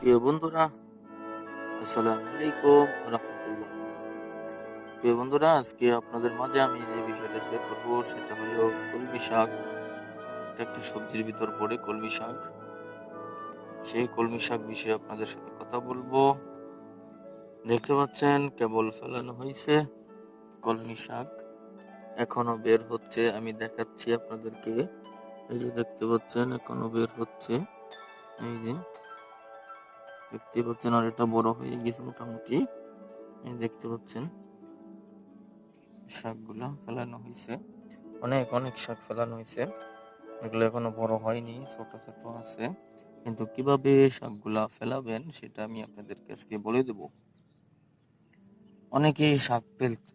প্রিয় বন্ধুরা, আসসালামু আলাইকুম রহমতুল্লাহ। প্রিয় বন্ধুরা, আজকে আপনাদের মাঝে আমি যে বিষয়টা শেয়ার করব, সেটা হলো কলমি শাক। এটা একটি সবজির ভিতর পড়ে কলমি শাক। সেই কলমি শাক বিষয়ে আপনাদের সাথে কথা বলব। দেখতে পাচ্ছেন, কেবল ফেলানো হয়েছে কলমি শাক। এখনও বের হচ্ছে, আমি দেখাচ্ছি আপনাদেরকে। এই যে দেখতে পাচ্ছেন, এখনও বের হচ্ছে। এই যে দেখতে পাচ্ছেন, আর এটা বড় হয়ে গেছে মোটামুটি। দেখতে পাচ্ছেন, শাকগুলা ফেলানো হয়েছে। অনেক অনেক শাক ফেলানো হয়েছে। এগুলো এখনও বড় হয়নি, ছোট ছোট আছে। কিন্তু কীভাবে শাকগুলা ফেলাবেন, সেটা আমি আপনাদেরকে আজকে বলে দেব। অনেকেই শাক ফেলতে,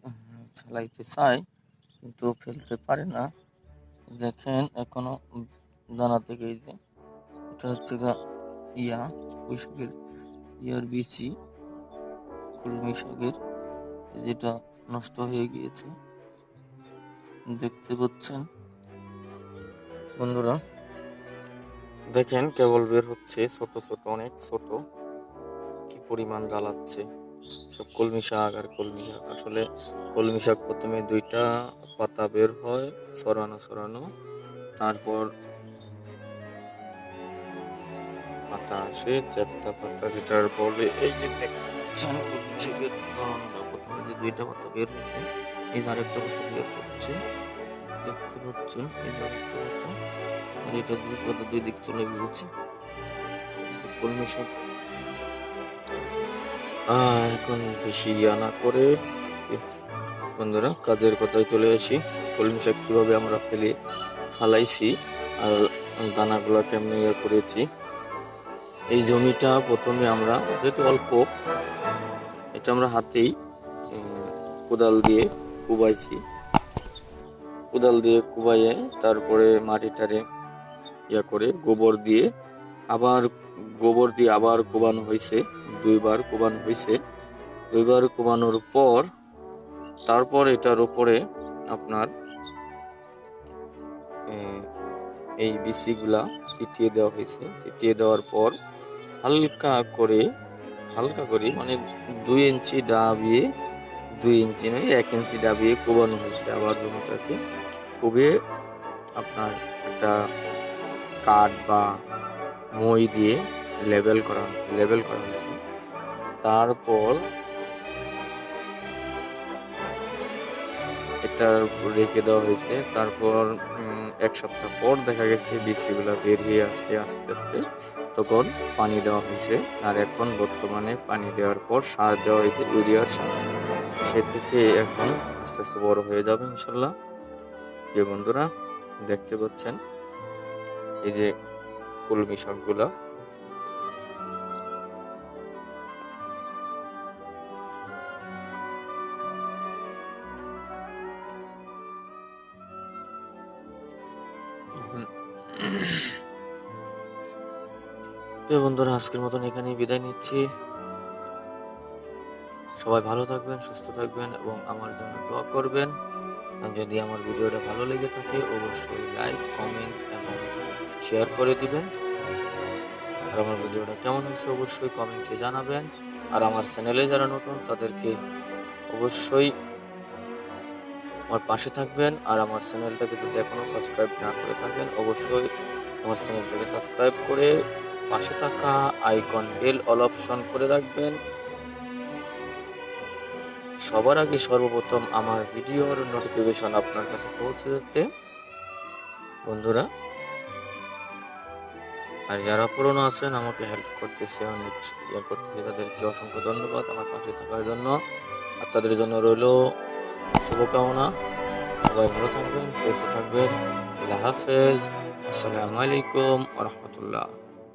ফেলাইতে চায়, কিন্তু ফেলতে পারে না। দেখেন, এখনও দানা থেকে এটা হচ্ছে ইয়া পুঁই ইয়ার বিচি কলমি শাকের যেটা নষ্ট হয়ে গিয়েছে। দেখতে পাচ্ছেন? বন্ধুরা, দেখেন কেবল বের হচ্ছে, ছোট ছোট, অনেক ছোট। কি পরিমাণ জ্বালাচ্ছে। সব কলমি শাক আর কলমি শাক। আসলে কলমি শাক প্রথমে দুইটা পাতা বের হয় সরানো সরানো তারপর পাতা আসে চারটা পাতা যেটার বলে, এই যে দেখতে পাচ্ছেন শাকের ধরনটা প্রথমে যে দুইটা পাতা বের হয়েছে, এই আরেকটা পাতা বের হচ্ছে, দেখতে পাচ্ছেন, এই আরেকটা পাতা আর দুই পাতা দুই দিক চলে গিয়েছে কলমি শাক এখন বেশি ইয়া না করে বন্ধুরা, কাজের কথায় চলে আসি। কলমি শাক কীভাবে আমরা ফেলে, ফালাইছি, আর দানাগুলো কেমনে ইয়ে করেছি এই জমিটা প্রথমে আমরা, যেহেতু অল্প, এটা আমরা হাতেই কোদাল দিয়ে কুবাইছি। কোদাল দিয়ে কুবাইয়ে তারপরে মাটিটারে ইয়া করে গোবর দিয়ে আবার গোবর দিয়ে আবার কোবানো হয়েছে, দুইবার কোবানো হয়েছে। দুইবার কোবানোর পর তারপর এটার উপরে আপনার এই বিচিগুলা ছিটিয়ে দেওয়া হয়েছে। ছিটিয়ে দেওয়ার পর হালকা করে হালকা করে মানে দুই ইঞ্চি ডাবিয়ে, দুই ইঞ্চি নয়, এক ইঞ্চি ডাবিয়ে কোবানো হয়েছে আবার জমিটাকে। কোবে আপনার একটা কাঠ বা মই দিয়ে লেবেল করা লেবেল করা হয়েছে। তারপর এটা রেখে দেওয়া হয়েছে। তারপর এক সপ্তাহ পর দেখা গেছে, বীজগুলো বের হয়ে আসছে, আস্তে আস্তে। তখন পানি দেওয়া হয়েছে আর এখন বর্তমানে পানি দেওয়ার পর সার দেওয়া হয়েছে ইউরিয়ার সার। সে থেকে এখন আস্তে আস্তে বড় হয়ে যাবে ইনশাল্লাহ। যে বন্ধুরা দেখতে পাচ্ছেন, এই যে কলমি শাকগুলা। প্রিয় বন্ধুরা, আজকের মতন এখানেই বিদায় নিচ্ছি। সবাই ভালো থাকবেন, সুস্থ থাকবেন এবং আমার জন্য দোয়া করবেন। যদি আমার ভিডিওটা ভালো লেগে থাকে, অবশ্যই লাইক, কমেন্ট এবং শেয়ার করে দিবেন। আর আমার ভিডিওটা কেমন হয়েছে, অবশ্যই কমেন্টে জানাবেন। আর আমার চ্যানেলে যারা নতুন, তাদেরকে অবশ্যই আমার পাশে থাকবেন। আর আমার চ্যানেলটাকে যদি এখনও সাবস্ক্রাইব না করে থাকেন, অবশ্যই আমার চ্যানেলটাকে সাবস্ক্রাইব করে পাশে থাকা আইকন বেল অল অপশন করে রাখবেন। সবার আগে সর্বপ্রথম আমার ভিডিওর নোটিফিকেশন আপনার কাছে পৌঁছে যেতে। বন্ধুরা, আর যারা পুরনো আছেন, আমাকে হেল্প করতেছে অনেক ইয়ে করতেছে। তাদেরকে অসংখ্য ধন্যবাদ আমার পাশে থাকার জন্য। আর তাদের জন্য রইল শুভকামনা। সবাই ভালো থাকবেন, সুস্থ থাকবেন। আল্লাহ হাফেজ। আসসালামু আলাইকুম রহমতুল্লাহ।